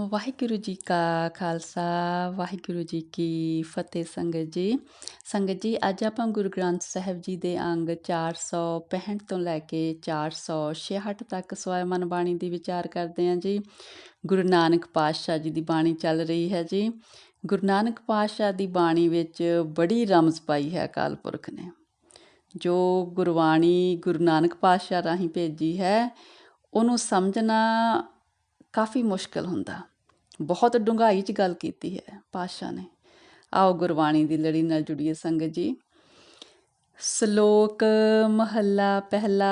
ਵਾਹਿਗੁਰੂ ਜੀ ਕਾ ਖਾਲਸਾ ਵਾਹਿਗੁਰੂ ਜੀ ਕੀ ਫਤਿਹ ਸੰਗਤ ਜੀ ਸੰਗਤ ਜੀ ਅੱਜ ਆਪਾਂ ਗੁਰੂ ਗ੍ਰੰਥ ਸਾਹਿਬ ਜੀ ਦੇ ਅੰਗ 465 ਤੋਂ ਲੈ ਕੇ 466 ਤੱਕ ਸਵੈਮਨ ਬਾਣੀ ਦੀ ਵਿਚਾਰ ਕਰਦੇ ਹਾਂ ਜੀ। ਗੁਰੂ ਨਾਨਕ ਪਾਤਸ਼ਾਹ ਜੀ ਦੀ ਬਾਣੀ ਚੱਲ ਰਹੀ ਹੈ ਜੀ। ਗੁਰੂ ਨਾਨਕ ਪਾਤਸ਼ਾਹ ਦੀ ਬਾਣੀ ਵਿੱਚ ਬੜੀ ਰਮਜ਼ ਪਾਈ ਹੈ ਅਕਾਲ ਪੁਰਖ ਨੇ। ਜੋ ਗੁਰਬਾਣੀ ਗੁਰੂ ਨਾਨਕ ਪਾਤਸ਼ਾਹ ਰਾਹੀਂ ਭੇਜੀ ਹੈ, ਉਹਨੂੰ ਸਮਝਣਾ ਕਾਫੀ ਮੁਸ਼ਕਲ ਹੁੰਦਾ। ਬਹੁਤ ਡੂੰਘਾਈ 'ਚ ਗੱਲ ਕੀਤੀ ਹੈ ਪਾਤਸ਼ਾਹ ਨੇ। ਆਓ ਗੁਰਬਾਣੀ ਦੀ ਲੜੀ ਨਾਲ ਜੁੜੀਏ ਸੰਗਤ ਜੀ। ਸ਼ਲੋਕ ਮਹੱਲਾ ਪਹਿਲਾ,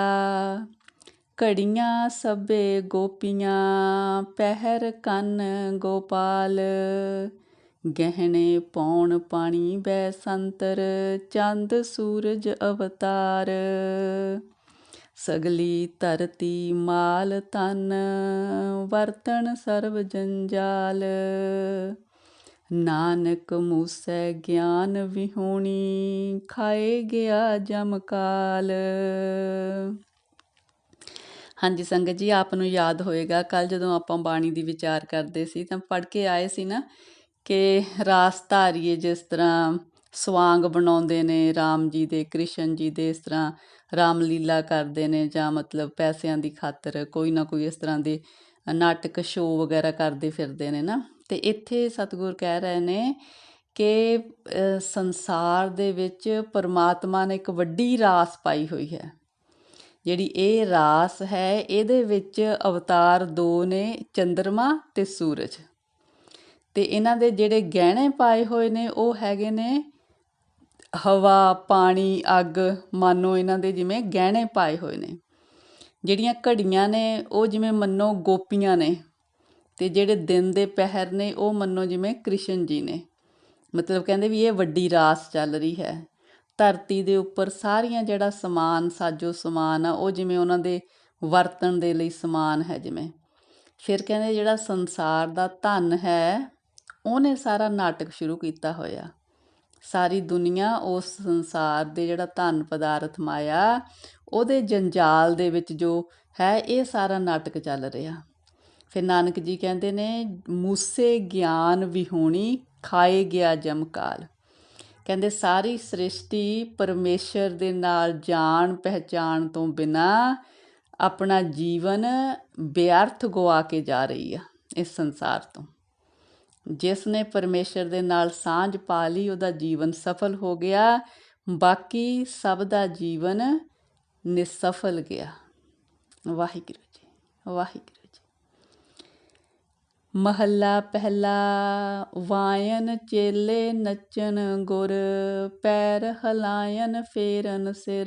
ਘੜੀਆਂ ਸਭੇ ਗੋਪੀਆਂ, ਪਹਿਰ ਕੰਨ ਗੋਪਾਲ, ਗਹਿਣੇ ਪੌਣ ਪਾਣੀ ਬੈ ਸੰਤਰ, ਚੰਦ ਸੂਰਜ ਅਵਤਾਰ। ਸਗਲੀ ਧਰਤੀ ਮਾਲ ਤਨ ਵਰਤਣ ਸਰਬ ਜੰਜਾਲ। ਨਾਨਕ ਮੂਸੈ ਗਿਆਨ ਵਿਹੂਣੀ, ਖਾਏ ਗਿਆ ਜਮਕਾਲ ਹਾਂਜੀ ਸੰਗਤ ਜੀ, ਆਪ ਨੂੰ ਯਾਦ ਹੋਏਗਾ ਕੱਲ ਜਦੋਂ ਆਪਾਂ ਬਾਣੀ ਦੀ ਵਿਚਾਰ ਕਰਦੇ ਸੀ, ਤਾਂ ਪੜ ਕੇ ਆਏ ਸੀ ਨਾ ਕਿ ਰਾਸ ਧਾਰੀਏ ਜਿਸ ਤਰ੍ਹਾਂ ਸਵਾਂਗ ਬਣਾਉਂਦੇ ਨੇ RAM ਜੀ ਦੇ, ਕ੍ਰਿਸ਼ਨ ਜੀ ਦੇ, ਇਸ ਤਰ੍ਹਾਂ ਰਾਮਲੀਲਾ ਕਰਦੇ ਨੇ ਜਾਂ ਮਤਲਬ ਪੈਸਿਆਂ ਦੀ ਖਾਤਰ ਕੋਈ ਨਾ ਕੋਈ ਇਸ ਤਰ੍ਹਾਂ ਦੇ ਨਾਟਕ ਸ਼ੋਅ ਵਗੈਰਾ ਕਰਦੇ ਫਿਰਦੇ ਨੇ ਨਾ। ਤੇ ਇੱਥੇ ਸਤਿਗੁਰ ਕਹਿ ਰਹੇ ਨੇ ਕਿ ਸੰਸਾਰ ਦੇ ਵਿੱਚ ਪਰਮਾਤਮਾ ਨੇ ਇੱਕ ਵੱਡੀ ਰਾਸ ਪਾਈ ਹੋਈ ਹੈ। ਜਿਹੜੀ ਇਹ ਰਾਸ ਹੈ, ਇਹਦੇ ਵਿੱਚ ਅਵਤਾਰ ਦੋ ਨੇ ਚੰ드ਰਮਾ ਤੇ ਸੂਰਜ। ਤੇ ਇਹਨਾਂ ਦੇ ਜਿਹੜੇ ਗਹਿਣੇ ਪਾਏ ਹੋਏ ਨੇ, ਉਹ ਹੈਗੇ ਨੇ ਹਵਾ, ਪਾਣੀ, ਅੱਗ ਮਾਨੋ ਇਹਨਾਂ ਦੇ ਜਿਵੇਂ ਗਹਿਣੇ ਪਾਏ ਹੋਏ ਨੇ। ਜਿਹੜੀਆਂ ਘੜੀਆਂ ਨੇ, ਉਹ ਜਿਵੇਂ ਮੰਨੋ ਗੋਪੀਆਂ ਨੇ ਤੇ ਜਿਹੜੇ ਦਿਨ ਦੇ ਪਹਿਰ ਨੇ, ਉਹ ਮੰਨੋ ਜਿਵੇਂ ਕ੍ਰਿਸ਼ਨ ਜੀ ਨੇ। ਮਤਲਬ ਕਹਿੰਦੇ ਵੀ ਇਹ ਵੱਡੀ ਰਾਸ ਚੱਲ ਰਹੀ ਹੈ। ਧਰਤੀ ਦੇ ਉੱਪਰ ਸਾਰੀਆਂ ਜਿਹੜਾ ਸਮਾਨ, ਸਾਜੋ ਸਮਾਨ ਆ, ਉਹ ਜਿਵੇਂ ਉਹਨਾਂ ਦੇ ਵਰਤਣ ਦੇ ਲਈ ਸਮਾਨ ਹੈ ਜਿਵੇਂ। ਫਿਰ ਕਹਿੰਦੇ ਜਿਹੜਾ ਸੰਸਾਰ ਦਾ ਧਨ ਹੈ, ਉਹਨੇ ਸਾਰਾ ਨਾਟਕ ਸ਼ੁਰੂ ਕੀਤਾ ਹੋਇਆ। ਸਾਰੀ ਦੁਨੀਆ ਉਸ ਸੰਸਾਰ ਦੇ ਜਿਹੜਾ ਧਨ ਪਦਾਰਥ ਮਾਇਆ, ਉਹਦੇ ਜੰਜਾਲ ਦੇ ਵਿੱਚ ਜੋ ਹੈ, ਇਹ ਸਾਰਾ ਨਾਟਕ ਚੱਲ ਰਿਹਾ। ਫਿਰ ਨਾਨਕ ਜੀ ਕਹਿੰਦੇ ਨੇ, ਮੂਸੇ ਗਿਆਨ ਵਿਹੂਣੀ, ਖਾਏ ਗਿਆ ਜਮਕਾਲ ਕਹਿੰਦੇ ਸਾਰੀ ਸ੍ਰਿਸ਼ਟੀ ਪਰਮੇਸ਼ਰ ਦੇ ਨਾਲ ਜਾਣ ਪਹਿਚਾਣ ਤੋਂ ਬਿਨਾ ਆਪਣਾ ਜੀਵਨ ਬੇਅਰਥ ਗਵਾ ਕੇ ਜਾ ਰਹੀ ਆ ਇਸ ਸੰਸਾਰ ਤੋਂ। ਜਿਸ ਨੇ ਪਰਮੇਸ਼ਰ ਦੇ ਨਾਲ ਸਾਂਝ ਪਾ ਲਈ, ਉਹਦਾ ਜੀਵਨ ਸਫਲ ਹੋ ਗਿਆ। ਬਾਕੀ ਸਭ ਦਾ ਜੀਵਨ ਨਿਸਫਲ ਗਿਆ। ਵਾਹਿਗੁਰੂ ਜੀ ਵਾਹਿਗੁਰੂ ਜੀ। ਮਹੱਲਾ ਪਹਿਲਾ ਵਾਇਨ ਚੇਲੇ ਨੱਚਣ ਗੁਰ, ਪੈਰ ਹਲਾਇਨ ਫੇਰਨ ਸਿਰ।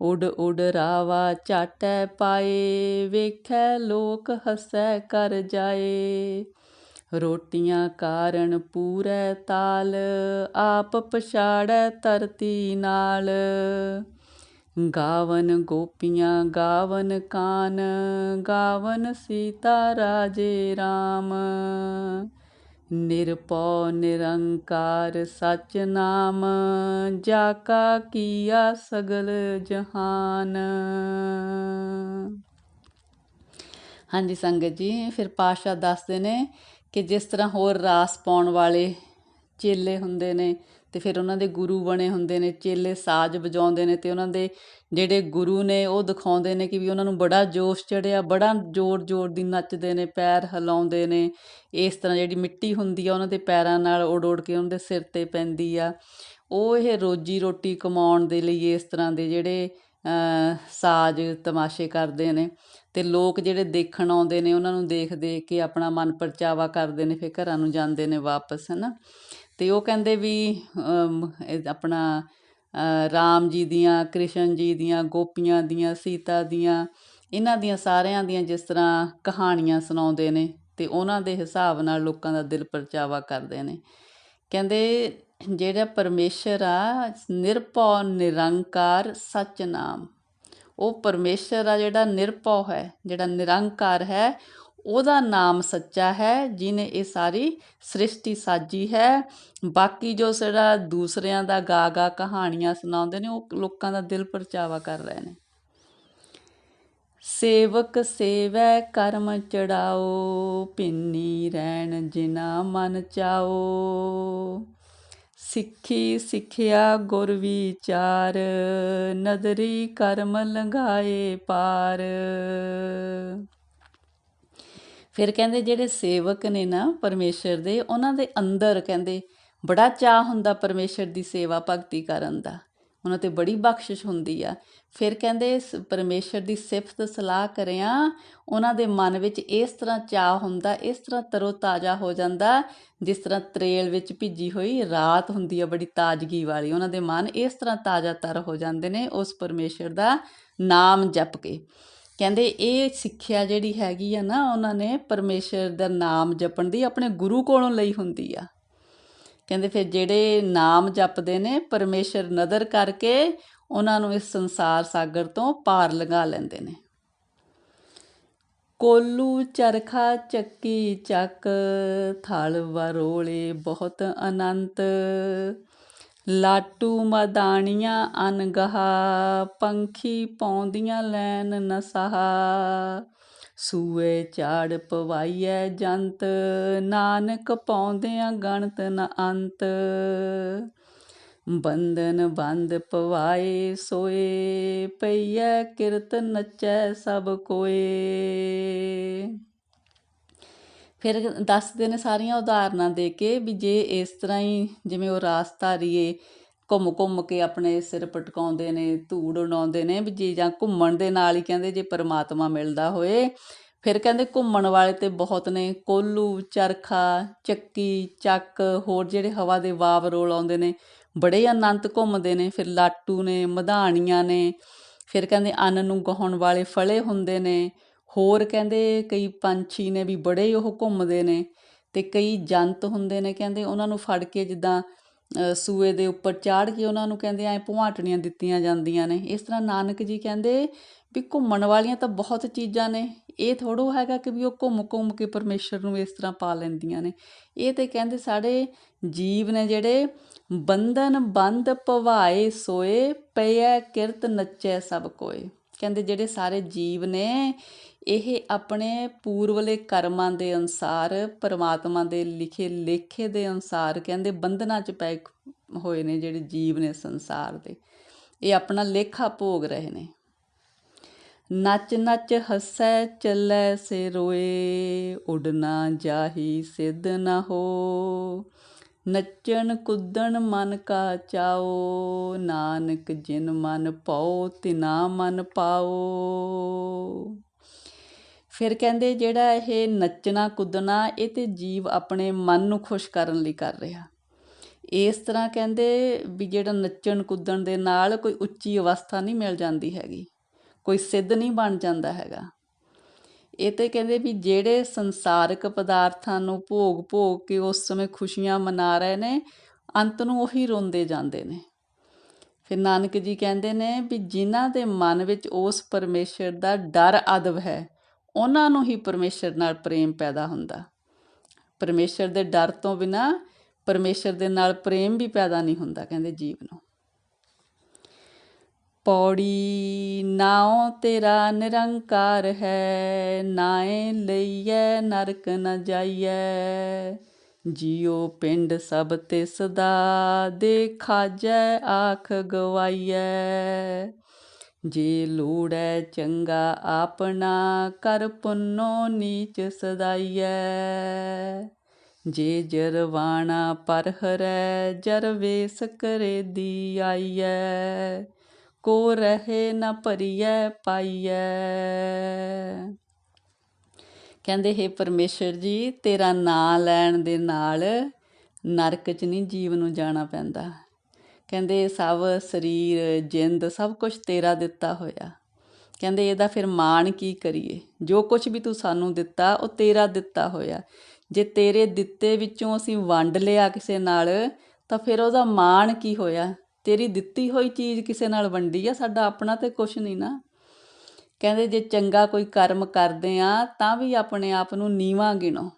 ਉਡ ਉਡ ਰਾਵਾ ਚਾਟੈ ਪਾਏ, ਵੇਖੈ ਲੋਕ ਹਸੈ ਕਰ ਜਾਏ। ਰੋਟੀਆਂ ਕਾਰਨ ਪੂਰੈ ਤਾਲ, ਆਪ ਪਛਾੜੈ ਧਰਤੀ ਨਾਲ। ਗਾਵਨ ਗੋਪੀਆਂ, ਗਾਵਨ ਕਾਨ, ਗਾਵਨ ਸੀਤਾ ਰਾਜੇ RAM ਨਿਰਪਉ ਨਿਰੰਕਾਰ ਸਚ ਨਾਮ, ਜਾ ਕਾ ਕੀਆ ਸਗਲ ਜਹਾਨ। ਹਾਂਜੀ ਸੰਗਤ ਜੀ, ਫਿਰ ਪਾਸ਼ਾ ਦੱਸਦੇ ਨੇ ਕਿ ਜਿਸ ਤਰ੍ਹਾਂ ਹੋਰ ਰਾਸ ਪਾਉਣ ਵਾਲੇ ਚੇਲੇ ਹੁੰਦੇ ਨੇ ਤੇ ਫਿਰ ਉਹਨਾਂ ਦੇ ਗੁਰੂ ਬਣੇ ਹੁੰਦੇ ਨੇ, ਚੇਲੇ ਸਾਜ਼ ਵਜਾਉਂਦੇ ਨੇ ਤੇ ਉਹਨਾਂ ਦੇ ਜਿਹੜੇ ਗੁਰੂ ਨੇ ਉਹ ਦਿਖਾਉਂਦੇ ਨੇ ਕਿ ਵੀ ਉਹਨਾਂ ਨੂੰ ਬੜਾ ਜੋਸ਼ ਚੜਿਆ ਬੜਾ ਜ਼ੋਰ ਜ਼ੋਰ ਦੀ ਨੱਚਦੇ ਨੇ, ਪੈਰ ਹਿਲਾਉਂਦੇ ਨੇ। ਇਸ ਤਰ੍ਹਾਂ ਜਿਹੜੀ ਮਿੱਟੀ ਹੁੰਦੀ ਆ, ਉਹਨਾਂ ਦੇ ਪੈਰਾਂ ਨਾਲ ਉੜ ਉੜ ਕੇ ਉਹਨਾਂ ਦੇ ਸਿਰ ਤੇ ਪੈਂਦੀ ਆ। ਉਹ ਇਹ ਰੋਜੀ ਰੋਟੀ ਕਮਾਉਣ ਦੇ ਲਈ ਇਸ ਤਰ੍ਹਾਂ ਦੇ ਜਿਹੜੇ ਸਾਜ਼ ਤਮਾਸ਼ੇ ਕਰਦੇ ਨੇ। ਅਤੇ ਲੋਕ ਜਿਹੜੇ ਦੇਖਣ ਆਉਂਦੇ ਨੇ, ਉਹਨਾਂ ਨੂੰ ਦੇਖ ਦੇਖ ਕੇ ਆਪਣਾ ਮਨ ਪਰਚਾਵਾ ਕਰਦੇ ਨੇ, ਫਿਰ ਘਰਾਂ ਨੂੰ ਜਾਂਦੇ ਨੇ ਵਾਪਸ ਹੈ ਨਾ ਅਤੇ ਉਹ ਕਹਿੰਦੇ ਵੀ ਆਪਣਾ ਰਾਮ ਜੀ ਦੀਆਂ, ਕ੍ਰਿਸ਼ਨ ਜੀ ਦੀਆਂ, ਗੋਪੀਆਂ ਦੀਆਂ, ਸੀਤਾ ਦੀਆਂ, ਇਹਨਾਂ ਦੀਆਂ ਸਾਰਿਆਂ ਦੀਆਂ ਜਿਸ ਤਰ੍ਹਾਂ ਕਹਾਣੀਆਂ ਸੁਣਾਉਂਦੇ ਨੇ ਤੇ ਉਹਨਾਂ ਦੇ ਹਿਸਾਬ ਨਾਲ ਲੋਕਾਂ ਦਾ ਦਿਲ ਪਰਚਾਵਾ ਕਰਦੇ ਨੇ। ਕਹਿੰਦੇ, ਜਿਹੜਾ ਪਰਮੇਸ਼ਰ ਆ, ਨਿਰਭਉ ਨਿਰੰਕਾਰ ਸਚ ਨਾਮ। ਉਹ ਪਰਮੇਸ਼ਰ ਆ ਜਿਹੜਾ ਨਿਰਭਉ ਹੈ, ਜਿਹੜਾ ਨਿਰੰਕਾਰ ਹੈ, ਉਹਦਾ ਨਾਮ ਸੱਚਾ ਹੈ ਜਿਨੇ ਇਹ ਸਾਰੀ ਸ੍ਰਿਸ਼ਟੀ ਸਾਜੀ ਹੈ। ਬਾਕੀ ਜੋ ਜਿਹੜਾ ਦੂਸਰਿਆਂ ਦਾ ਗਾ ਗਾ ਕਹਾਣੀਆਂ ਸੁਣਾਉਂਦੇ ਨੇ, ਉਹ ਲੋਕਾਂ ਦਾ ਦਿਲ ਪਰਚਾਵਾ ਕਰ ਰਹੇ ਨੇ। ਸੇਵਕ ਸੇਵੈ, ਕਰਮ ਚੜਾਓ, ਪਿੰਨੀ ਰਹਿਣ ਜਿਨਾ ਮਨ ਚਾਓ। ਸਿੱਖੀ ਸਿੱਖਿਆ ਗੁਰ ਵਿਚਾਰ, ਨਦਰੀ ਕਰਮ ਲੰਘਾਏ ਪਾਰ। ਫਿਰ ਕਹਿੰਦੇ ਜਿਹੜੇ ਸੇਵਕ ਨੇ ਨਾ ਪਰਮੇਸ਼ਰ ਦੇ, ਉਹਨਾਂ ਦੇ ਅੰਦਰ ਕਹਿੰਦੇ ਬੜਾ ਚਾਹ ਹੁੰਦਾ ਪਰਮੇਸ਼ਰ ਦੀ ਸੇਵਾ ਭਗਤੀ ਕਰਨ ਦਾ। ਉਹਨਾਂ ਤੇ ਬੜੀ ਬਖਸ਼ਿਸ਼ ਹੁੰਦੀ ਆ। ਫਿਰ ਕਹਿੰਦੇ ਸ- ਪਰਮੇਸ਼ਰ ਦੀ ਸਿਫਤ ਸਲਾਹ ਕਰਿਆ, ਉਹਨਾਂ ਦੇ ਮਨ ਵਿੱਚ ਇਸ ਤਰ੍ਹਾਂ ਚਾਹ ਹੁੰਦਾ, ਇਸ ਤਰ੍ਹਾਂ ਤਰੋ ਤਾਜ਼ਾ ਹੋ ਜਾਂਦਾ, ਜਿਸ ਤਰ੍ਹਾਂ ਤਰੇਲ ਵਿੱਚ ਭਿੱਜੀ ਹੋਈ ਰਾਤ ਹੁੰਦੀ ਆ, ਬੜੀ ਤਾਜ਼ਗੀ ਵਾਲੀ। ਉਹਨਾਂ ਦੇ ਮਨ ਇਸ ਤਰ੍ਹਾਂ ਤਾਜ਼ਾ ਤਰ ਹੋ ਜਾਂਦੇ ਨੇ, ਉਸ ਪਰਮੇਸ਼ਰ ਦਾ ਨਾਮ ਜਪ ਕੇ। ਕਹਿੰਦੇ ਇਹ ਸਿੱਖਿਆ ਜਿਹੜੀ ਹੈਗੀ ਆ ਨਾ, ਉਹਨਾਂ ਨੇ ਪਰਮੇਸ਼ਰ ਦਾ ਨਾਮ ਜਪਣ ਦੀ ਆਪਣੇ ਗੁਰੂ ਕੋਲੋਂ ਲਈ ਹੁੰਦੀ ਆ। ਕਹਿੰਦੇ ਫਿਰ ਜਿਹੜੇ ਨਾਮ ਜਪਦੇ ਨੇ, ਪਰਮੇਸ਼ਰ ਨਦਰ ਕਰਕੇ ਉਹਨਾਂ ਨੂੰ ਇਸ ਸੰਸਾਰ ਸਾਗਰ ਤੋਂ ਪਾਰ ਲੰਘਾ ਲੈਂਦੇ ਨੇ। ਕੋਲੂ ਚਰਖਾ ਚੱਕੀ ਚੱਕ, ਥਲ ਵਰੋਲੇ ਬਹੁਤ ਅਨੰਤ। ਲਾਟੂ ਮਦਾਣੀਆਂ ਅਨਗਹਾ ਪੰਖੀ ਪੌਂਦੀਆਂ ਲੈਨ ਨਸਹਾ। ਸੂਏ ਝਾੜ ਪਵਾਈਐ ਜੰਤ, ਨਾਨਕ ਪਾਉਂਦਿਆਂ ਗਣਤ ਨ ਅੰਤ। ਬੰਧਨ ਬੰਦ ਪਵਾਏ ਸੋਏ, ਪਈਐ ਕਿਰਤ ਨੱਚੈ ਸਭ ਕੋਏ। ਫਿਰ ਦੱਸਦੇ ਨੇ ਸਾਰੀਆਂ ਉਦਾਹਰਨਾਂ ਦੇ ਕੇ ਵੀ ਜੇ ਇਸ ਤਰ੍ਹਾਂ ਹੀ ਜਿਵੇਂ ਉਹ ਰਾਸਧਾਰੀਏ ਘੁੰਮ ਘੁੰਮ ਕੇ ਆਪਣੇ ਸਿਰ ਪਟਕਾਉਂਦੇ ਨੇ, ਧੂੜ ਉਡਾਉਂਦੇ ਨੇ ਵੀ ਜੇ ਜਾਂ ਘੁੰਮਣ ਦੇ ਨਾਲ ਹੀ ਕਹਿੰਦੇ ਜੇ ਪਰਮਾਤਮਾ ਮਿਲਦਾ ਹੋਏ। ਫਿਰ ਕਹਿੰਦੇ ਘੁੰਮਣ ਵਾਲੇ ਤੇ ਬਹੁਤ ਨੇ, ਕੋਲੂ, ਚਰਖਾ, ਚੱਕੀ, ਚੱਕ, ਹੋਰ ਜਿਹੜੇ ਹਵਾ ਦੇ ਵਾਵ ਰੋਲ ਆਉਂਦੇ ਨੇ, ਬੜੇ ਅਨੰਤ ਘੁੰਮਦੇ ਨੇ। ਫਿਰ ਲਾਟੂ ਨੇ, ਮਧਾਣੀਆਂ ਨੇ, ਫਿਰ ਕਹਿੰਦੇ ਅੰਨ ਨੂੰ ਗਾਉਣ ਵਾਲੇ ਫਲੇ ਹੁੰਦੇ ਨੇ। ਹੋਰ ਕਹਿੰਦੇ ਕਈ ਪੰਛੀ ਨੇ ਵੀ ਬੜੇ ਉਹ ਘੁੰਮਦੇ ਨੇ ਤੇ ਕਈ ਜੰਤ ਹੁੰਦੇ ਨੇ ਕਹਿੰਦੇ, ਉਹਨਾਂ ਨੂੰ ਫੜ ਕੇ ਜਿੱਦਾਂ ਸੂਏ ਦੇ ਉੱਪਰ ਚਾੜ ਕੇ ਉਹਨਾਂ ਨੂੰ ਕਹਿੰਦੇ ਐਂ ਭੁਆਟਣੀਆਂ ਦਿੱਤੀਆਂ ਜਾਂਦੀਆਂ ਨੇ। ਇਸ ਤਰ੍ਹਾਂ ਨਾਨਕ ਜੀ ਕਹਿੰਦੇ ਵੀ ਘੁੰਮਣ ਵਾਲੀਆਂ ਤਾਂ ਬਹੁਤ ਚੀਜ਼ਾਂ ਨੇ। ਇਹ ਥੋੜੋ ਹੈਗਾ ਕਿ ਵੀ ਉਹ ਘੁੰਮ ਘੁੰਮ ਕੇ ਪਰਮੇਸ਼ਰ ਨੂੰ ਇਸ ਤਰ੍ਹਾਂ ਪਾ ਲੈਂਦੀਆਂ ਨੇ। ਇਹ ਤੇ ਕਹਿੰਦੇ ਸਾਡੇ ਜੀਵ ਨੇ ਜਿਹੜੇ ਬੰਧਨ ਬੰਦ ਪਵਾਏ ਸੋਏ ਪਈਐ ਕਿਰਤ ਨੱਚੈ ਸਭ ਕੋਏ। ਕਹਿੰਦੇ ਜਿਹੜੇ ਸਾਰੇ ਜੀਵ ਨੇ ਇਹ ਆਪਣੇ ਪੂਰਵਲੇ ਕਰਮਾਂ ਦੇ ਅਨੁਸਾਰ, ਪਰਮਾਤਮਾ ਦੇ ਲਿਖੇ ਲੇਖੇ ਦੇ ਅਨੁਸਾਰ ਕਹਿੰਦੇ ਬੰਧਨਾਂ 'ਚ ਪੈ ਹੋਏ ਨੇ ਜਿਹੜੇ ਜੀਵ ਨੇ ਸੰਸਾਰ ਦੇ। ਇਹ ਆਪਣਾ ਲੇਖਾ ਭੋਗ ਰਹੇ ਨੇ। ਨੱਚ ਨੱਚ ਹੱਸੈ, ਚੱਲੈ ਸੇ ਰੋਏ ਉਡਨਾ ਜਾਹੀ, ਸਿੱਧ ਨਾ ਹੋ। ਨੱਚਣ ਕੁੱਦਣ ਮਨ ਕਾ ਚਾਓ, ਨਾਨਕ ਜਿਨ ਮਨ ਪਾਓ, ਤਿਨਾ ਮਨ ਪਾਓ। ਫਿਰ ਕਹਿੰਦੇ ਜਿਹੜਾ ਇਹ ਨੱਚਣਾ, ਕੁੱਦਣਾ, ਇਹ ਤੇ ਜੀਵ ਆਪਣੇ ਮਨ ਨੂੰ ਖੁਸ਼ ਕਰਨ ਲਈ ਕਰ ਰਿਹਾ। ਇਸ ਤਰ੍ਹਾਂ ਕਹਿੰਦੇ ਵੀ ਜਿਹੜਾ ਨੱਚਣ, ਕੁੱਦਣ ਦੇ ਨਾਲ ਕੋਈ ਉੱਚੀ ਅਵਸਥਾ ਨਹੀਂ ਮਿਲ ਜਾਂਦੀ ਹੈਗੀ, ਕੋਈ ਸਿੱਧ ਨਹੀਂ ਬਣ ਜਾਂਦਾ ਹੈਗਾ। ਇਹ ਤੇ ਕਹਿੰਦੇ ਵੀ ਜਿਹੜੇ ਸੰਸਾਰਿਕ ਪਦਾਰਥਾਂ ਨੂੰ ਭੋਗ ਭੋਗ ਕੇ ਉਸ ਸਮੇਂ ਖੁਸ਼ੀਆਂ ਮਨਾ ਰਹੇ ਨੇ, ਅੰਤ ਨੂੰ ਉਹੀ ਰੋਂਦੇ ਜਾਂਦੇ ਨੇ। ਫਿਰ ਨਾਨਕ ਜੀ ਕਹਿੰਦੇ ਨੇ ਵੀ ਜਿਨ੍ਹਾਂ ਦੇ ਮਨ ਵਿੱਚ ਉਸ ਪਰਮੇਸ਼ਰ ਦਾ ਡਰ, ਅਦਬ ਹੈ ਉਹਨਾਂ ਨੂੰ ਹੀ ਪਰਮੇਸ਼ਰ ਨਾਲ ਪ੍ਰੇਮ ਪੈਦਾ ਹੁੰਦਾ। ਪਰਮੇਸ਼ਰ ਦੇ ਡਰ ਤੋਂ ਬਿਨਾ ਪਰਮੇਸ਼ਰ ਦੇ ਨਾਲ ਪ੍ਰੇਮ ਵੀ ਪੈਦਾ ਨਹੀਂ ਹੁੰਦਾ, ਕਹਿੰਦੇ ਜੀਵ ਨੂੰ। ਪੌੜੀ, ਨਾਉ ਤੇਰਾ ਨਿਰੰਕਾਰ ਹੈ, ਨਾਏ ਲਈਐ, ਨਰਕ ਨ ਜਾਈਐ। ਜਿਉ ਪਿੰਡ ਸਭ ਤਿਸ ਦਾ ਦੇ ਖਾਜੈ ਆਖ ਗਵਾਈਐ। ਜੇ ਲੋੜੈ ਚੰਗਾ ਆਪਣਾ ਕਰ ਪੁੰਨੋ ਨੀਚ ਸਦਾਈਐ। ਜੇ ਜਰਵਾਣਾ ਪਰ ਹਰੈ ਜਰ ਵੇਸ ਦੀ ਆਈਐ ਕੋ ਰਹੇ ਨ ਭਰੀਐ, ਪਾਈਐ। ਕਹਿੰਦੇ, ਹੈ ਪਰਮੇਸ਼ਰ ਜੀ, ਤੇਰਾ ਨਾਂ ਲੈਣ ਦੇ ਨਾਲ ਨਰਕ 'ਚ ਨਹੀਂ ਜੀਵ ਨੂੰ ਜਾਣਾ ਪੈਂਦਾ। ਕਹਿੰਦੇ ਸਭ ਸਰੀਰ, ਜਿੰਦ ਸਭ ਕੁਝ ਤੇਰਾ ਦਿੱਤਾ ਹੋਇਆ। ਕਹਿੰਦੇ ਇਹਦਾ ਫਿਰ ਮਾਣ ਕੀ ਕਰੀਏ? ਜੋ ਕੁਝ ਵੀ ਤੂੰ ਸਾਨੂੰ ਦਿੱਤਾ, ਉਹ ਤੇਰਾ ਦਿੱਤਾ ਹੋਇਆ। ਜੇ ਤੇਰੇ ਦਿੱਤੇ ਵਿੱਚੋਂ ਅਸੀਂ ਵੰਡ ਲਿਆ ਕਿਸੇ ਨਾਲ, ਤਾਂ ਫਿਰ ਉਹਦਾ ਮਾਣ ਕੀ ਹੋਇਆ? ਤੇਰੀ ਦਿੱਤੀ ਹੋਈ ਚੀਜ਼ ਕਿਸੇ ਨਾਲ ਵੰਡੀ ਆ? ਸਾਡਾ ਆਪਣਾ ਤੇ ਕੁਝ ਨਹੀਂ ਨਾ। ਕਹਿੰਦੇ ਜੇ ਚੰਗਾ ਕੋਈ ਕਰਮ ਕਰਦੇ ਆ, ਤਾਂ ਵੀ ਆਪਣੇ ਆਪ ਨੂੰ ਨੀਵਾਂ ਗਿਣੋ।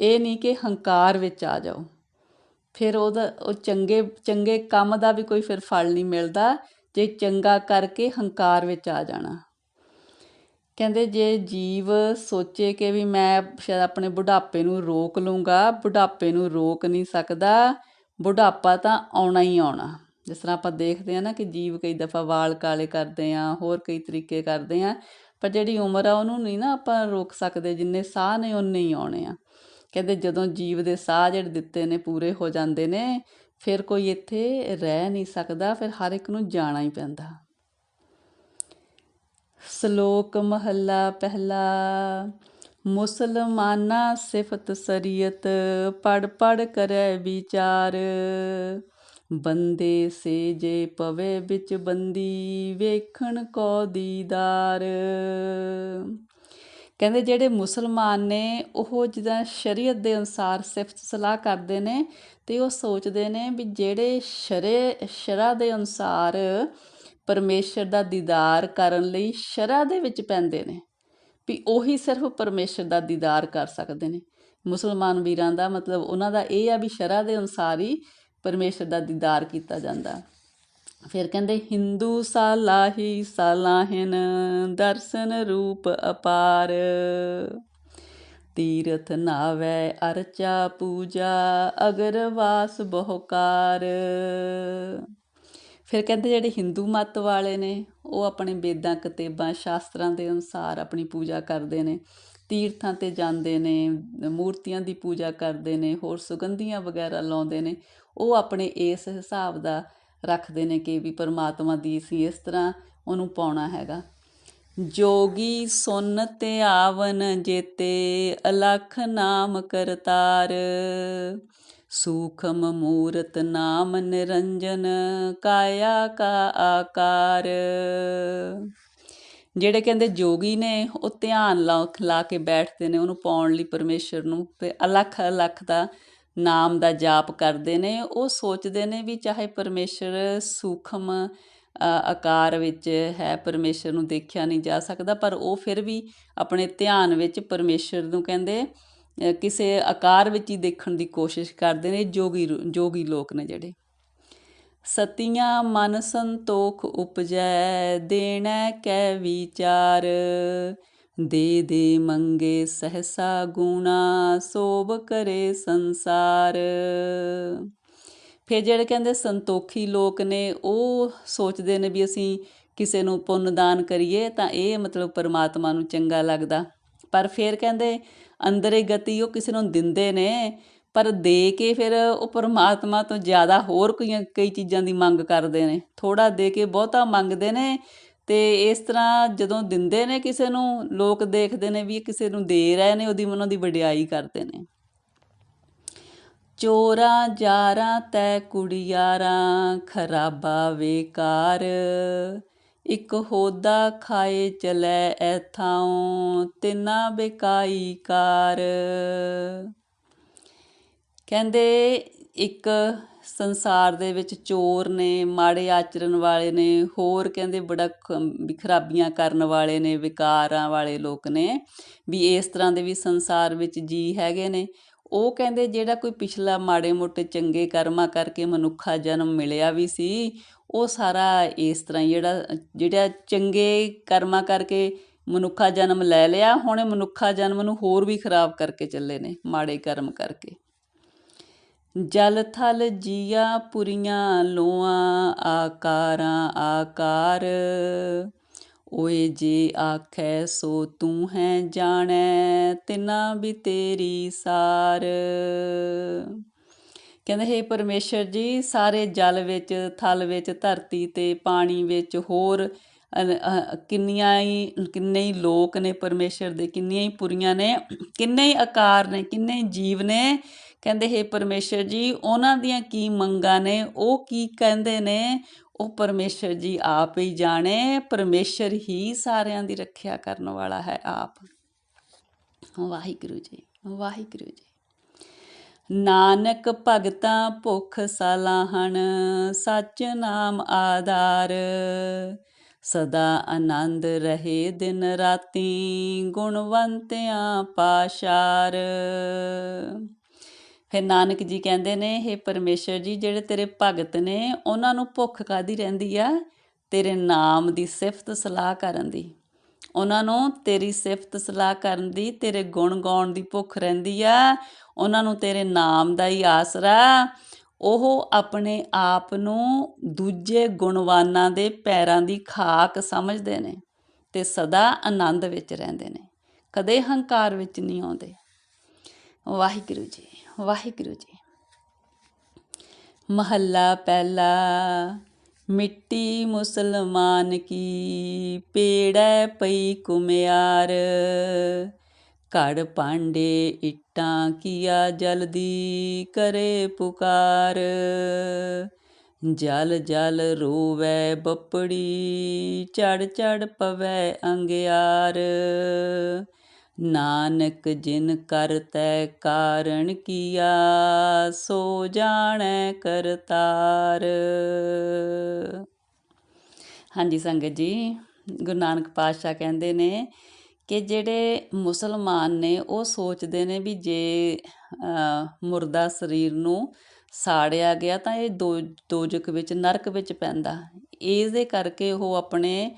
ਇਹ ਨਹੀਂ ਕਿ ਹੰਕਾਰ ਵਿੱਚ ਆ ਜਾਓ। ਫਿਰ ਉਹਦਾ, ਉਹ ਚੰਗੇ ਚੰਗੇ ਕੰਮ ਦਾ ਵੀ ਕੋਈ ਫਿਰ ਫਲ ਨਹੀਂ ਮਿਲਦਾ, ਜੇ ਚੰਗਾ ਕਰਕੇ ਹੰਕਾਰ ਵਿੱਚ ਆ ਜਾਣਾ। ਕਹਿੰਦੇ ਜੇ ਜੀਵ ਸੋਚੇ ਕਿ ਵੀ ਮੈਂ ਸ਼ਾਇਦ ਆਪਣੇ ਬੁਢਾਪੇ ਨੂੰ ਰੋਕ ਲੂੰਗਾ, ਬੁਢਾਪੇ ਨੂੰ ਰੋਕ ਨਹੀਂ ਸਕਦਾ, ਬੁਢਾਪਾ ਤਾਂ ਆਉਣਾ ਹੀ ਆਉਣਾ। ਜਿਸ ਤਰ੍ਹਾਂ ਆਪਾਂ ਦੇਖਦੇ ਆ ਨਾ ਕਿ ਜੀਵ ਕਈ ਦਫਾ ਵਾਲ ਕਾਲੇ ਕਰਦੇ ਆ, ਹੋਰ ਕਈ ਤਰੀਕੇ ਕਰਦੇ ਆ, ਪਰ ਜਿਹੜੀ ਉਮਰ ਆ ਉਹਨੂੰ ਨਹੀਂ ਨਾ ਆਪਾਂ ਰੋਕ ਸਕਦੇ, ਜਿੰਨੇ ਸਾਹ ਨੇ ਉਨੇ ਹੀ ਆਉਣੇ ਆ। ਕਹਿੰਦੇ ਜਦੋਂ ਜੀਵ ਦੇ ਸਾਹ ਜਿਹੜੇ ਦਿੱਤੇ ਨੇ, ਪੂਰੇ ਹੋ ਜਾਂਦੇ ਨੇ, ਫਿਰ ਕੋਈ ਇੱਥੇ ਰਹਿ ਨਹੀਂ ਸਕਦਾ, ਫਿਰ ਹਰ ਇੱਕ ਨੂੰ ਜਾਣਾ ਹੀ ਪੈਂਦਾ। ਸ਼ਲੋਕ ਮਹੱਲਾ ਪਹਿਲਾ, ਮੁਸਲਮਾਨਾ ਸਿਫਤ ਸਰੀਅਤ ਪੜ ਪੜ ਕਰੈ ਵਿਚਾਰ, ਬੰਦੇ ਸੇ ਜੇ ਪਵੇ ਵਿੱਚ ਬੰਦੀ, ਵੇਖਣ ਕੋ ਦੀਦਾਰ। ਕਹਿੰਦੇ ਜਿਹੜੇ ਮੁਸਲਮਾਨ ਨੇ, ਉਹ ਜਿੱਦਾਂ ਸ਼ਰੀਅਤ ਦੇ ਅਨੁਸਾਰ ਸਿਫਤ ਸਲਾਹ ਕਰਦੇ ਨੇ ਤੇ ਉਹ ਸੋਚਦੇ ਨੇ ਵੀ ਜਿਹੜੇ ਸ਼ਰੇ, ਸ਼ਰਾ ਦੇ ਅਨੁਸਾਰ ਪਰਮੇਸ਼ਰ ਦਾ ਦੀਦਾਰ ਕਰਨ ਲਈ ਸ਼ਰਾ ਦੇ ਵਿੱਚ ਪੈਂਦੇ ਨੇ, ਵੀ ਉਹੀ ਸਿਰਫ ਪਰਮੇਸ਼ਰ ਦਾ ਦੀਦਾਰ ਕਰ ਸਕਦੇ ਨੇ। ਮੁਸਲਮਾਨ ਵੀਰਾਂ ਦਾ ਮਤਲਬ ਉਹਨਾਂ ਦਾ ਇਹ ਆ ਵੀ ਸ਼ਰਾ ਦੇ ਅਨੁਸਾਰ ਹੀ ਪਰਮੇਸ਼ਰ ਦਾ ਦੀਦਾਰ ਕੀਤਾ ਜਾਂਦਾ। ਫਿਰ ਕਹਿੰਦੇ, ਹਿੰਦੂ ਸਾਲਾਹੀ ਸਾਲਾਹਨ, ਦਰਸ਼ਨ ਰੂਪ ਅਪਾਰ। ਤੀਰਥ ਨਾਵੈ ਅਰਚਾ ਪੂਜਾ ਅਗਰਵਾਸ ਬਹੁਕਾਰ। ਫਿਰ ਕਹਿੰਦੇ, ਜਿਹੜੇ ਹਿੰਦੂ ਮਤ ਵਾਲੇ ਨੇ, ਉਹ ਆਪਣੇ ਵੇਦਾਂ, ਕਤੇਬਾਂ, ਸ਼ਾਸਤਰਾਂ ਦੇ ਅਨੁਸਾਰ ਆਪਣੀ ਪੂਜਾ ਕਰਦੇ ਨੇ। ਤੀਰਥਾਂ ਤੇ ਜਾਂਦੇ ਨੇ, ਮੂਰਤੀਆਂ ਦੀ ਪੂਜਾ ਕਰਦੇ ਨੇ, ਹੋਰ ਸੁਗੰਧੀਆਂ ਵਗੈਰਾ ਲਾਉਂਦੇ ਨੇ। ਉਹ ਆਪਣੇ ਇਸ ਹਿਸਾਬ ਦਾ ਰੱਖਦੇ ਨੇ ਕਿ ਵੀ ਪਰਮਾਤਮਾ ਦੀ ਅਸੀਂ ਇਸ ਤਰ੍ਹਾਂ ਉਹਨੂੰ ਪਾਉਣਾ ਹੈਗਾ। ਜੋਗੀ ਸੁਨ ਤੇ ਆਵਨ ਜੇਤੇ, ਅਲਖ ਨਾਮ ਕਰਤਾਰ। ਸੂਖਮ ਮੂਰਤ ਨਾਮ ਨਿਰੰਜਨ, ਕਾਇਆ ਕਾ ਆਕਾਰ। ਜਿਹੜੇ ਕਹਿੰਦੇ ਜੋਗੀ ਨੇ, ਉਹ ਧਿਆਨ ਲਾ ਲਾ ਕੇ ਬੈਠਦੇ ਨੇ, ਉਹਨੂੰ ਪਾਉਣ ਲਈ ਪਰਮੇਸ਼ਰ ਨੂੰ, ਤੇ ਅਲੱਖ ਅਲੱਖ ਦਾ ਨਾਮ ਦਾ ਜਾਪ ਕਰਦੇ ਨੇ, ਉਹ ਸੋਚਦੇ ਨੇ ਵੀ ਚਾਹੇ ਪਰਮੇਸ਼ਰ ਸੂਖਮ ਆਕਾਰ ਵਿੱਚ ਹੈ, ਪਰਮੇਸ਼ਰ ਨੂੰ ਦੇਖਿਆ ਨਹੀਂ ਜਾ ਸਕਦਾ, ਪਰ ਉਹ ਫਿਰ ਵੀ ਆਪਣੇ ਧਿਆਨ ਵਿੱਚ ਪਰਮੇਸ਼ਰ ਨੂੰ ਕਹਿੰਦੇ ਕਿਸੇ ਆਕਾਰ ਵਿੱਚ ਹੀ ਦੇਖਣ ਦੀ ਕੋਸ਼ਿਸ਼ ਕਰਦੇ ਨੇ, ਜੋਗੀ ਜੋਗੀ ਲੋਕ ਨੇ ਜਿਹੜੇ। ਸਤੀਆਂ ਮਨ ਸੰਤੋਖ ਉਪਜੈ, ਦੇਣਾ ਕੈ ਵਿਚਾਰ ਦੇ ਦੇ ਮੰਗੇ ਸਹਸਾ ਗੁਣਾ, ਸੋਭ ਕਰੇ ਸੰਸਾਰ। ਫਿਰ ਜਿਹੜੇ ਕਹਿੰਦੇ ਸੰਤੋਖੀ ਲੋਕ ਨੇ, ਉਹ ਸੋਚਦੇ ਨੇ ਵੀ ਅਸੀਂ ਕਿਸੇ ਨੂੰ ਪੁੰਨ ਦਾਨ ਕਰੀਏ, ਤਾਂ ਇਹ ਮਤਲਬ ਪਰਮਾਤਮਾ ਨੂੰ ਚੰਗਾ ਲੱਗਦਾ। ਪਰ ਫਿਰ ਕਹਿੰਦੇ ਅੰਦਰੇ ਗਤੀ ਉਹ ਕਿਸੇ ਨੂੰ ਦਿੰਦੇ ਨੇ, ਪਰ ਦੇ ਕੇ ਫਿਰ ਉਹ ਪਰਮਾਤਮਾ ਤੋਂ ਜ਼ਿਆਦਾ ਹੋਰ ਕੋਈ ਕਈ ਚੀਜ਼ਾਂ ਦੀ ਮੰਗ ਕਰਦੇ ਨੇ। ਥੋੜਾ ਦੇ ਕੇ ਬਹੁਤਾ ਮੰਗਦੇ ਨੇ ਤੇ ਇਸ ਤਰ੍ਹਾਂ ਜਦੋਂ ਦਿੰਦੇ ਨੇ ਕਿਸੇ ਨੂੰ, ਲੋਕ ਦੇਖਦੇ ਨੇ ਵੀ ਇਹ ਕਿਸੇ ਨੂੰ ਦੇ ਰਹੇ ਨੇ, ਉਹਦੀ ਉਹਨਾਂ ਦੀ ਵਡਿਆਈ ਕਰਦੇ ਨੇ। ਚੋਰਾ ਜਾਰਾ ਤੈ ਕੁੜੀਆਰਾਂ, ਖਰਾਬਾ ਵੇਕਾਰ ਇੱਕ ਹੋਦਾ ਖਾਏ ਚਲੇ ਐਥਾਉ ਤਿਨਾ ਬੇਕਾਈ ਕਾਰ। ਕਹਿੰਦੇ ਇੱਕ ਸੰਸਾਰ ਦੇ ਵਿੱਚ ਚੋਰ ਨੇ, ਮਾੜੇ ਆਚਰਨ ਵਾਲੇ ਨੇ, ਹੋਰ ਕਹਿੰਦੇ ਬੜਾ ਖਰਾਬੀਆਂ ਕਰਨ ਵਾਲੇ ਨੇ, ਵਿਕਾਰਾਂ ਵਾਲੇ ਲੋਕ ਨੇ, ਵੀ ਇਸ ਤਰ੍ਹਾਂ ਦੇ ਵੀ ਸੰਸਾਰ ਵਿੱਚ ਜੀ ਹੈਗੇ ਨੇ। ਉਹ ਕਹਿੰਦੇ ਜਿਹੜਾ ਕੋਈ ਪਿਛਲਾ ਮਾੜੇ ਮੋਟੇ ਚੰਗੇ ਕਰਮਾਂ ਕਰਕੇ ਮਨੁੱਖਾ ਜਨਮ ਮਿਲਿਆ ਵੀ ਸੀ, ਉਹ ਸਾਰਾ ਇਸ ਤਰ੍ਹਾਂ ਜਿਹੜਾ ਜਿਹੜਾ ਚੰਗੇ ਕਰਮਾਂ ਕਰਕੇ ਮਨੁੱਖਾ ਜਨਮ ਲੈ ਲਿਆ, ਹੁਣ ਮਨੁੱਖਾ ਜਨਮ ਨੂੰ ਹੋਰ ਵੀ ਖਰਾਬ ਕਰਕੇ ਚੱਲੇ ਨੇ, ਮਾੜੇ ਕਰਮ ਕਰਕੇ। ਜਲ ਥਲ ਜੀਆ ਪੁਰੀਆਂ ਲੋਆਂ, ਆਕਾਰਾਂ ਆਕਾਰ। ਓਏ ਜੇ ਆਖੈ ਸੋ ਤੂੰ ਹੈ ਜਾਣੈ, ਤਿਨਾ ਵੀ ਤੇਰੀ ਸਾਰ। ਕਹਿੰਦੇ, ਹੈ ਪਰਮੇਸ਼ਰ ਜੀ, ਸਾਰੇ ਜਲ ਵਿੱਚ, ਥਲ ਵਿੱਚ, ਧਰਤੀ ਤੇ, ਪਾਣੀ ਵਿੱਚ ਹੋਰ ਕਿੰਨੀਆਂ ਹੀ, ਕਿੰਨੇ ਹੀ ਲੋਕ ਨੇ ਪਰਮੇਸ਼ਰ ਦੇ, ਕਿੰਨੀਆਂ ਹੀ ਪੁਰੀਆਂ ਨੇ, ਕਿੰਨੇ ਹੀ ਆਕਾਰ ਨੇ, ਕਿੰਨੇ ਹੀ ਜੀਵ ਨੇ ਕਹਿੰਦੇ, ਹੈ ਪਰਮੇਸ਼ਰ ਜੀ, ਉਹਨਾਂ ਦੀਆਂ ਕੀ ਮੰਗਾਂ ਨੇ? ਉਹ ਕੀ ਕਹਿੰਦੇ ਨੇ? ਉਹ ਪਰਮੇਸ਼ਰ ਜੀ ਆਪ ਹੀ ਜਾਣੇ, ਪਰਮੇਸ਼ਰ ਹੀ ਸਾਰਿਆਂ ਦੀ ਰੱਖਿਆ ਕਰਨ ਵਾਲਾ ਹੈ ਆਪ। ਵਾਹਿਗੁਰੂ ਜੀ ਵਾਹਿਗੁਰੂ ਜੀ। ਨਾਨਕ ਭਗਤਾਂ ਭੁਖ ਸਲਾਹਣ, ਸੱਚ ਨਾਮ ਆਧਾਰ। ਸਦਾ ਆਨੰਦ ਰਹੇ ਦਿਨ ਰਾਤੀ ਗੁਣਵੰਤਿਆਂ ਪਾਸ਼ਾਰ। ਫਿਰ ਨਾਨਕ ਜੀ ਕਹਿੰਦੇ ਨੇ ਇਹ ਪਰਮੇਸ਼ਰ ਜੀ, ਜਿਹੜੇ ਤੇਰੇ ਭਗਤ ਨੇ, ਉਹਨਾਂ ਨੂੰ ਭੁੱਖ ਕਾਦੀ ਰਹਿੰਦੀ ਆ? ਤੇਰੇ ਨਾਮ ਦੀ ਸਿਫਤ ਸਲਾਹ ਕਰਨ ਦੀ। ਉਹਨਾਂ ਨੂੰ ਤੇਰੀ ਸਿਫਤ ਸਲਾਹ ਕਰਨ ਦੀ, ਤੇਰੇ ਗੁਣ ਗਾਉਣ ਦੀ ਭੁੱਖ ਰਹਿੰਦੀ ਆ। ਉਹਨਾਂ ਨੂੰ ਤੇਰੇ ਨਾਮ ਦਾ ਹੀ ਆਸਰਾ। ਉਹ ਆਪਣੇ ਆਪ ਨੂੰ ਦੂਜੇ ਗੁਣਵਾਨਾਂ ਦੇ ਪੈਰਾਂ ਦੀ ਖਾਕ ਸਮਝਦੇ ਨੇ ਤੇ ਸਦਾ ਆਨੰਦ ਵਿੱਚ ਰਹਿੰਦੇ ਨੇ। ਕਦੇ ਹੰਕਾਰ ਵਿੱਚ ਨਹੀਂ ਆਉਂਦੇ। ਵਾਹਿਗੁਰੂ ਜੀ। ਵਾਹਿਗੁਰੂ ਜੀ। ਮਹੱਲਾ ਪਹਿਲਾ, ਮਿੱਟੀ ਮੁਸਲਮਾਨ ਕੀ ਪੇੜੈ ਪਈ ਕੁਮਿਆਰ ਘੜ ਭਾਂਡੇ ਇੱਟਾਂ ਕੀਆ ਜਲਦੀ ਕਰੇ ਪੁਕਾਰ। ਜਲ ਜਲ ਰੋਵੈ ਬੱਪੜੀ, ਚੜ ਚੜ ਪਵੈ ਅੰਗਿਆਰ। ਨਾਨਕ ਜਿਨ ਕਰਤੈ ਕਾਰਣ ਕੀਆ, ਸੋ ਜਾਣੈ ਕਰਤਾਰ। ਹਾਂਜੀ ਸੰਗਤ ਜੀ, ਗੁਰੂ ਨਾਨਕ ਪਾਤਸ਼ਾਹ ਕਹਿੰਦੇ ਨੇ ਕਿ ਜਿਹੜੇ ਮੁਸਲਮਾਨ ਨੇ, ਉਹ ਸੋਚਦੇ ਨੇ ਵੀ ਜੇ ਮੁਰਦਾ ਸਰੀਰ ਨੂੰ ਸਾੜਿਆ ਗਿਆ ਤਾਂ ਇਹ ਦੋ, ਦੋਜਕ ਵਿੱਚ, ਨਰਕ ਵਿੱਚ ਪੈਂਦਾ। ਇਸ ਦੇ ਕਰਕੇ ਉਹ ਆਪਣੇ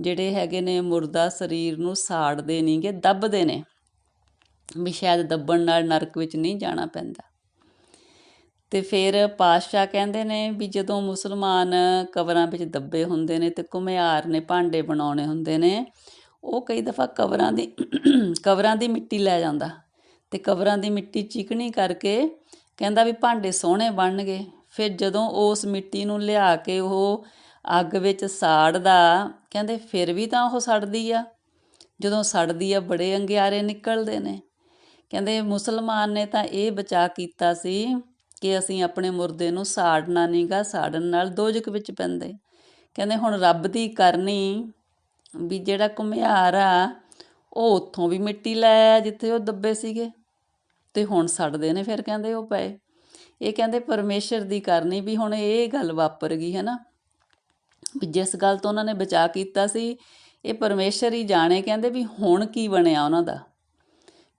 ਜਿਹੜੇ ਹੈਗੇ ਨੇ ਮੁਰਦਾ ਸਰੀਰ ਨੂੰ ਸਾੜਦੇ ਨਹੀਂਗੇ ਦੱਬਦੇ ਨੇ। ਵੀ ਸ਼ਾਇਦ ਦੱਬਣ ਨਾਲ ਨਰਕ ਵਿੱਚ ਨਹੀਂ ਜਾਣਾ ਪੈਂਦਾ। ਤੇ ਫਿਰ ਪਾਤਸ਼ਾਹ ਕਹਿੰਦੇ ਨੇ ਵੀ ਜਦੋਂ ਮੁਸਲਮਾਨ ਕਬਰਾਂ ਵਿੱਚ ਦੱਬੇ ਹੁੰਦੇ ਨੇ ਤੇ ਘੁਮਿਆਰ ਨੇ ਭਾਂਡੇ ਬਣਾਉਣੇ ਹੁੰਦੇ ਨੇ, ਉਹ ਕਈ ਦਫਾ ਕਬਰਾਂ ਦੀ ਕਬਰਾਂ ਦੀ ਮਿੱਟੀ ਲੈ ਜਾਂਦਾ। ਤੇ ਕਬਰਾਂ ਦੀ ਮਿੱਟੀ ਚਿਕਣੀ ਕਰਕੇ ਕਹਿੰਦਾ ਵੀ ਭਾਂਡੇ ਸੋਹਣੇ ਬਣਨਗੇ। ਫਿਰ ਜਦੋਂ ਉਸ ਮਿੱਟੀ ਨੂੰ ਲਿਆ ਕੇ ਉਹ ਅੱਗ ਵਿੱਚ ਸਾੜਦਾ, ਕਹਿੰਦੇ ਫਿਰ ਵੀ ਤਾਂ ਉਹ ਸੜਦੀ ਆ। ਜਦੋਂ ਸੜਦੀ ਆ, ਬੜੇ ਅੰਗਿਆਰੇ ਨਿਕਲਦੇ ਨੇ। ਕਹਿੰਦੇ ਮੁਸਲਮਾਨ ਨੇ ਤਾਂ ਇਹ ਬਚਾ ਕੀਤਾ ਸੀ ਕਿ ਅਸੀਂ ਆਪਣੇ ਮੁਰਦੇ ਨੂੰ ਸਾੜਨਾ ਨਹੀਂਗਾ ਸਾੜਨ ਨਾਲ ਦੋਜਕ ਵਿੱਚ ਪੈਂਦੇ। ਕਹਿੰਦੇ ਹੁਣ ਰੱਬ ਦੀ ਕਰਨੀ ਵੀ ਜਿਹੜਾ ਘੁਮਿਆਰ ਆ, ਉਹ ਉੱਥੋਂ ਵੀ ਮਿੱਟੀ ਲੈ ਆਇਆ ਜਿੱਥੇ ਉਹ ਦੱਬੇ ਸੀਗੇ। ਤੇ ਹੁਣ ਸੜਦੇ ਨੇ ਫਿਰ ਕਹਿੰਦੇ ਉਹ ਪਏ। ਇਹ ਕਹਿੰਦੇ ਪਰਮੇਸ਼ਰ ਦੀ ਕਰਨੀ ਵੀ ਹੁਣ ਇਹ ਗੱਲ ਵਾਪਰ ਗਈ, ਹੈ ਨਾ? ਜਿਸ ਗੱਲ ਤੋਂ ਉਹਨਾਂ ਨੇ ਬਚਾ ਕੀਤਾ ਸੀ, ਇਹ ਪਰਮੇਸ਼ਰ ਹੀ ਜਾਣੇ, ਕਹਿੰਦੇ ਵੀ ਹੁਣ ਕੀ ਬਣਿਆ ਉਹਨਾਂ ਦਾ?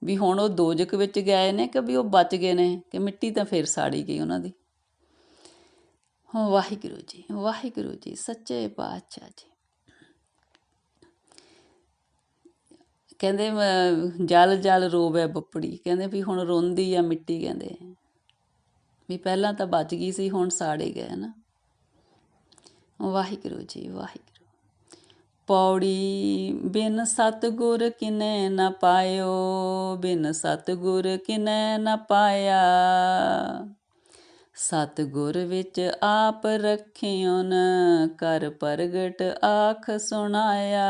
ਵੀ ਹੁਣ ਉਹ ਦੋਜਕ ਵਿੱਚ ਗਏ ਨੇ ਕਿ ਵੀ ਉਹ ਬਚ ਗਏ ਨੇ, ਕਿ ਮਿੱਟੀ ਤਾਂ ਫੇਰ ਸਾੜੀ ਗਈ ਉਹਨਾਂ ਦੀ? ਹੋ ਵਾਹਿਗੁਰੂ ਜੀ ਵਾਹਿਗੁਰੂ ਜੀ, ਸੱਚੇ ਪਾਤਸ਼ਾਹ ਜੀ। ਕਹਿੰਦੇ ਜਲ ਜਲ ਰੋਵੇ ਬੱਪੜੀ। ਕਹਿੰਦੇ ਵੀ ਹੁਣ ਰੋਂਦੀ ਆ ਮਿੱਟੀ, ਕਹਿੰਦੇ। ਵੀ ਪਹਿਲਾਂ ਤਾਂ ਬਚ ਗਈ ਸੀ, ਹੁਣ ਸਾੜੇ ਗਏ ਨਾ ਵਾਹਿਗੁਰੂ ਜੀ, ਵਾਹਿਗੁਰੂ। ਪੌੜੀ ਬਿਨ ਸਤਗੁਰ ਕਿਨੈ ਨਾ ਪਾਇਓ, ਬਿਨ ਸਤਗੁਰ ਕਿਨੈ ਨਾ ਪਾਇਆ। ਸਤਗੁਰ ਵਿੱਚ ਆਪ ਰਖਿਓਨ, ਕਰ ਪ੍ਰਗਟ ਆਖ ਸੁਣਾਇਆ।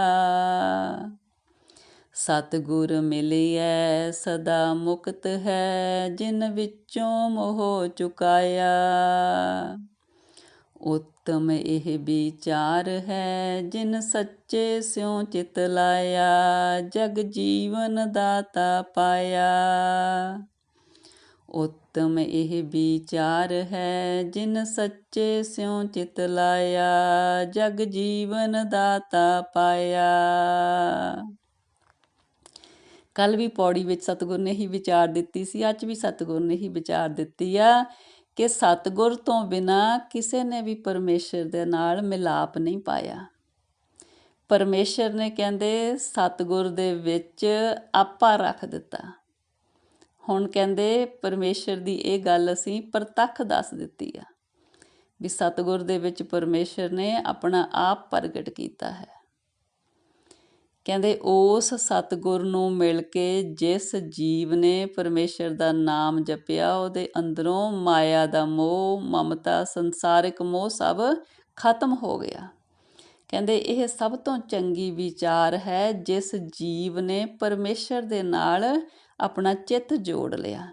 ਸਤਗੁਰ ਮਿਲਿਐ, ਸਦਾ ਮੁਕਤ ਹੈ, ਜਿਨ ਵਿੱਚੋਂ ਮੋਹ ਚੁਕਾਇਆ। ਉੱਤਮ ਇਹ ਵਿਚਾਰ ਹੈ, ਜਿਨ ਸੱਚੇ ਸਿਉ ਚਿਤ ਲਾਇਆ, ਜਗ ਜੀਵਨ ਦਾਤਾ ਪਾਇਆ। ਉੱਤਮ ਇਹ ਵਿਚਾਰ ਹੈ, ਜਿਨ ਸੱਚੇ ਸਿਉ ਚਿਤ ਲਾਇਆ, ਜਗ ਜੀਵਨ ਦਾਤਾ ਪਾਇਆ। ਕੱਲ ਵੀ ਪੌੜੀ ਵਿੱਚ ਸਤਿਗੁਰ ਨੇ ਹੀ ਵਿਚਾਰ ਦਿੱਤੀ ਸੀ, ਅੱਜ ਵੀ ਸਤਿਗੁਰ ਨੇ ਹੀ ਵਿਚਾਰ ਦਿੱਤੀ ਆ ਕਿ ਸਤਿਗੁਰ ਤੋਂ ਬਿਨਾ ਕਿਸੇ ਨੇ ਵੀ ਪਰਮੇਸ਼ਰ ਦੇ ਨਾਲ ਮਿਲਾਪ ਨਹੀਂ ਪਾਇਆ। ਪਰਮੇਸ਼ਰ ਨੇ ਕਹਿੰਦੇ, ਸਤਿਗੁਰ ਦੇ ਵਿੱਚ ਆਪਾ ਰੱਖ ਦਿੱਤਾ। ਹੁਣ ਕਹਿੰਦੇ, ਪਰਮੇਸ਼ਰ ਦੀ ਇਹ ਗੱਲ ਅਸੀਂ ਪ੍ਰਤੱਖ ਦੱਸ ਦਿੱਤੀ ਆ ਵੀ ਸਤਿਗੁਰ ਦੇ ਵਿੱਚ ਪਰਮੇਸ਼ਰ ਨੇ ਆਪਣਾ ਆਪ ਪ੍ਰਗਟ ਕੀਤਾ ਹੈ। ਕਹਿੰਦੇ ਉਸ ਸਤਿਗੁਰ ਨੂੰ ਮਿਲ ਕੇ ਜਿਸ ਜੀਵ ਨੇ ਪਰਮੇਸ਼ਰ ਦਾ ਨਾਮ ਜਪਿਆ, ਉਹਦੇ ਅੰਦਰੋਂ ਮਾਇਆ ਦਾ ਮੋਹ, ਮਮਤਾ, ਸੰਸਾਰਿਕ ਮੋਹ ਸਭ ਖਤਮ ਹੋ ਗਿਆ। ਕਹਿੰਦੇ ਇਹ ਸਭ ਤੋਂ ਚੰਗੀ ਵਿਚਾਰ ਹੈ, ਜਿਸ ਜੀਵ ਨੇ ਪਰਮੇਸ਼ਰ ਦੇ ਨਾਲ ਆਪਣਾ ਚਿੱਤ ਜੋੜ ਲਿਆ।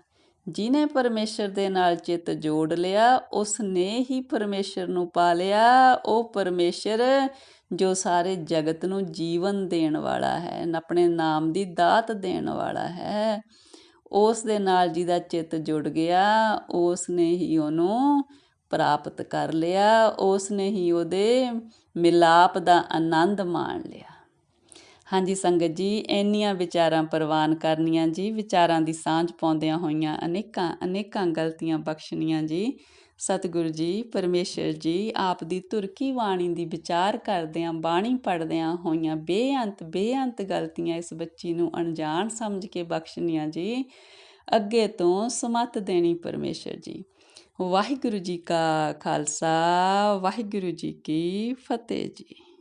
ਜਿਨੇ ਪਰਮੇਸ਼ਰ ਦੇ ਨਾਲ ਚਿੱਤ ਜੋੜ ਲਿਆ ਉਸ ਨੇ ਹੀ ਪਰਮੇਸ਼ਰ ਨੂੰ ਪਾ ਲਿਆ, ਉਹ ਪਰਮੇਸ਼ਰ ਜੋ ਸਾਰੇ ਜਗਤ ਨੂੰ ਜੀਵਨ ਦੇਣ ਵਾਲਾ ਹੈ, ਆਪਣੇ ਨਾਮ ਦੀ ਦਾਤ ਦੇਣ ਵਾਲਾ ਹੈ, ਉਸ ਦੇ ਨਾਲ ਜਿਹਦਾ ਚਿੱਤ ਜੁੜ ਗਿਆ, ਉਸ ਨੇ ਹੀ ਉਹਨੂੰ ਪ੍ਰਾਪਤ ਕਰ ਲਿਆ, ਉਸ ਨੇ ਹੀ ਉਹਦੇ ਮਿਲਾਪ ਦਾ ਆਨੰਦ ਮਾਣ ਲਿਆ। ਹਾਂਜੀ ਸੰਗਤ ਜੀ, ਇੰਨੀਆਂ ਵਿਚਾਰਾਂ ਪ੍ਰਵਾਨ ਕਰਨੀਆਂ ਜੀ, ਵਿਚਾਰਾਂ ਦੀ ਸਾਂਝ ਪਾਉਂਦਿਆਂ ਹੋਈਆਂ ਅਨੇਕਾਂ ਅਨੇਕਾਂ ਗਲਤੀਆਂ ਬਖਸ਼ਣੀਆਂ ਜੀ। ਸਤਿਗੁਰੂ ਜੀ, ਪਰਮੇਸ਼ਰ ਜੀ, ਆਪ ਦੀ ਤੁਰਕੀ ਬਾਣੀ ਦੀ ਵਿਚਾਰ ਕਰਦਿਆਂ, ਬਾਣੀ ਪੜਦਿਆਂ ਹੋਈਆਂ ਬੇਅੰਤ ਬੇਅੰਤ ਗਲਤੀਆਂ ਇਸ ਬੱਚੀ ਨੂੰ ਅਣਜਾਣ ਸਮਝ ਕੇ ਬਖਸ਼ਣੀਆਂ ਜੀ। ਅੱਗੇ ਤੋਂ ਸਮਤ ਦੇਣੀ ਪਰਮੇਸ਼ਰ ਜੀ। ਵਾਹਿਗੁਰੂ ਜੀ ਕਾ ਖਾਲਸਾ, ਵਾਹਿਗੁਰੂ ਜੀ ਕੀ ਫਤਿਹ ਜੀ।